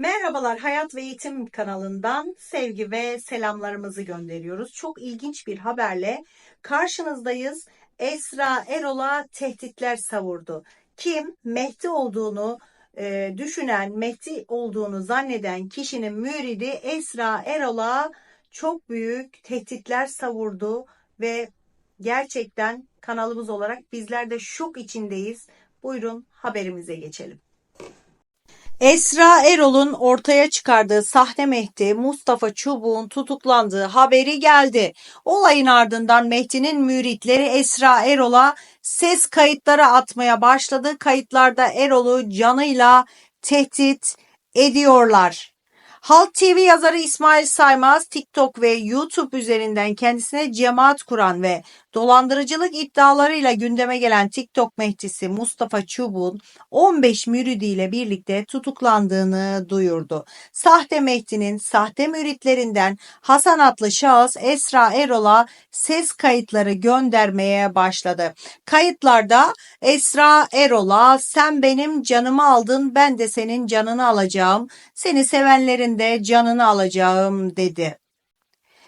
Merhabalar Hayat ve Eğitim kanalından sevgi ve selamlarımızı gönderiyoruz. Çok ilginç bir haberle karşınızdayız. Esra Erol'a tehditler savurdu. Kim? Mehdi olduğunu e, düşünen, Mehdi olduğunu zanneden kişinin müridi Esra Erol'a çok büyük tehditler savurdu ve gerçekten kanalımız olarak bizler de şok içindeyiz. Buyurun haberimize geçelim. Esra Erol'un ortaya çıkardığı sahte Mehdi Mustafa Çubuk'un tutuklandığı haberi geldi. Olayın ardından Mehdi'nin müritleri Esra Erol'a ses kayıtları atmaya başladı. Kayıtlarda Erol'u canıyla tehdit ediyorlar. Halk TV yazarı İsmail Saymaz, TikTok ve YouTube üzerinden kendisine cemaat kuran ve dolandırıcılık iddialarıyla gündeme gelen TikTok mehdisi Mustafa Çubuk'un 15 müridiyle birlikte tutuklandığını duyurdu. Sahte Mehdi'nin sahte müritlerinden Hasan adlı şahıs Esra Erol'a ses kayıtları göndermeye başladı. Kayıtlarda Esra Erol'a sen benim canımı aldın ben de senin canını alacağım. Seni sevenlerin de canını alacağım dedi.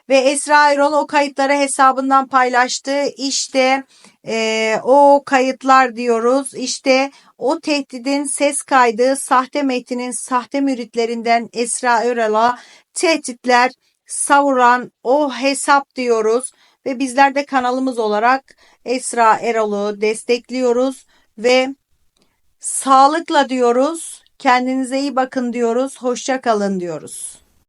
Ve Esra Erol o kayıtları hesabından paylaştı. İşte e, o kayıtlar diyoruz. İşte o tehdidin ses kaydı sahte metinin sahte müritlerinden Esra Erol'a tehditler savuran o hesap diyoruz. Ve bizler de kanalımız olarak Esra Erol'u destekliyoruz ve sağlıkla diyoruz. Kendinize iyi bakın diyoruz. Hoşça kalın diyoruz.